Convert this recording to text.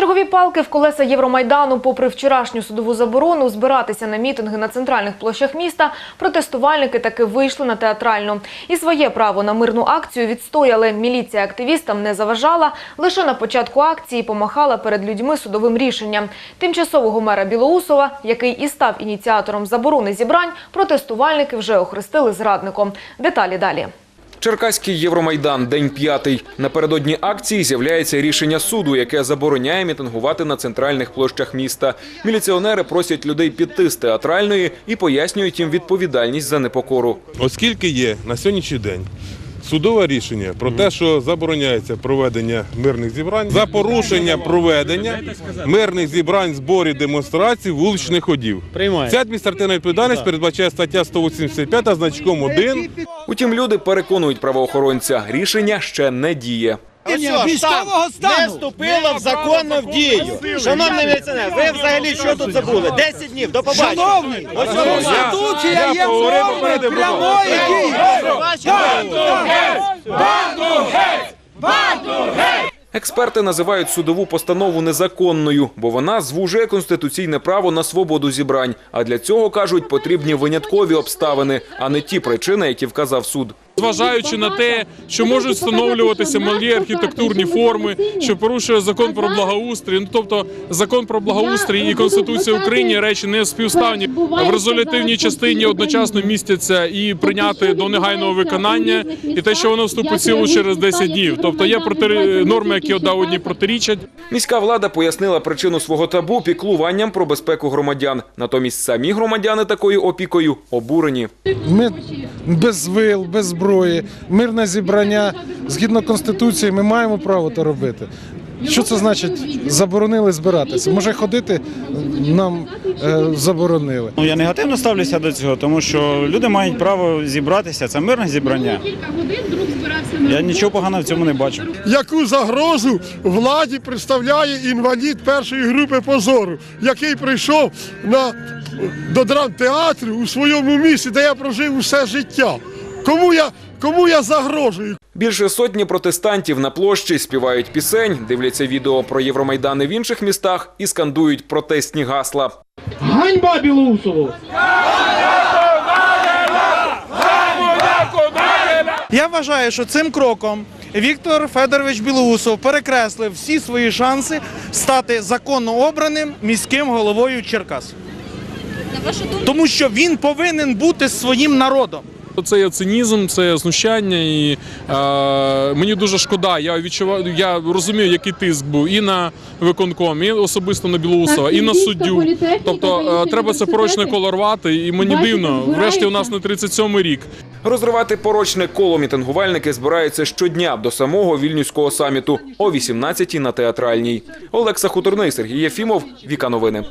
Чергові палки в колеса Євромайдану, попри вчорашню судову заборону збиратися на мітинги на центральних площах міста, протестувальники таки вийшли на театральну. І своє право на мирну акцію відстояли. Міліція активістам не заважала. Лише на початку акції помахала перед людьми судовим рішенням. Тимчасового мера Білоусова, який і став ініціатором заборони зібрань, протестувальники вже охрестили зрадником. Деталі далі. Черкаський Євромайдан, день п'ятий. Напередодні акції з'являється рішення суду, яке забороняє мітингувати на центральних площах міста. Міліціонери просять людей піти з театральної і пояснюють їм відповідальність за непокору. Оскільки є на сьогоднішній день судове рішення про те, що забороняється проведення мирних зібрань за порушення проведення мирних зібрань, зборів, демонстрацій, вуличних ходів. Приймаю. Ця адміністративна відповідальність передбачає стаття 185 значком 1 Утім, люди переконують правоохоронця, рішення ще не діє. Військового штаб не вступило в законно в дію. Шановний міліціонер, ви взагалі що тут забули? 10 днів, до побачення. Шановний, Ось Конституція є норми прямої дії. Vado Rei! Vado Rei! Експерти називають судову постанову незаконною, бо вона звужує конституційне право на свободу зібрань. А для цього кажуть, потрібні виняткові обставини, а не ті причини, які вказав суд. зважаючи на те, що можуть встановлюватися малі архітектурні форми, що порушує закон про благоустрій. Ну тобто закон про благоустрій і конституція України речі не співставні. В резолютивній частині одночасно містяться і прийняти до негайного виконання, і те, що воно вступить в силу через 10 днів. Тобто є протирі- норми, які одна одній протирічать. Міська влада пояснила причину свого табу піклуванням про безпеку громадян. Натомість самі громадяни такою опікою обурені. Ми без вил, без зброї, мирне зібрання згідно конституції, ми маємо право це робити. Що це значить? Заборонили збиратися. Може ходити нам е, заборонили. Ну, я негативно ставлюся до цього, тому що люди мають право зібратися. Це мирне зібрання. Я нічого поганого в цьому не бачу. яку загрозу владі представляє інвалід першої групи позору, який прийшов на, до драмтеатру у своєму місці, де я прожив усе життя. Кому я, кому я загрожую? Більше сотні протестантів на площі співають пісень, дивляться відео про Євромайдани в інших містах і скандують протестні гасла. Ганьба Білоусову! Я вважаю, що цим кроком Віктор Федорович Білоусов перекреслив всі свої шанси стати законно обраним міським головою Черкас. Тому що він повинен бути з своїм народом. Це є цинізм, це є знущання, і е, мені дуже шкода. Я відчуваю, я розумію, який тиск був і на виконком, і особисто на Білоусова, і на суддю. Тобто е, треба це порочне коло рвати, і мені дивно. Врешті у нас не 37-й рік. Розривати порочне коло мітингувальники збираються щодня до самого вільнюського саміту о 18-й на театральній. Олекса Хуторний, Сергій Єфімов, Віка Новини.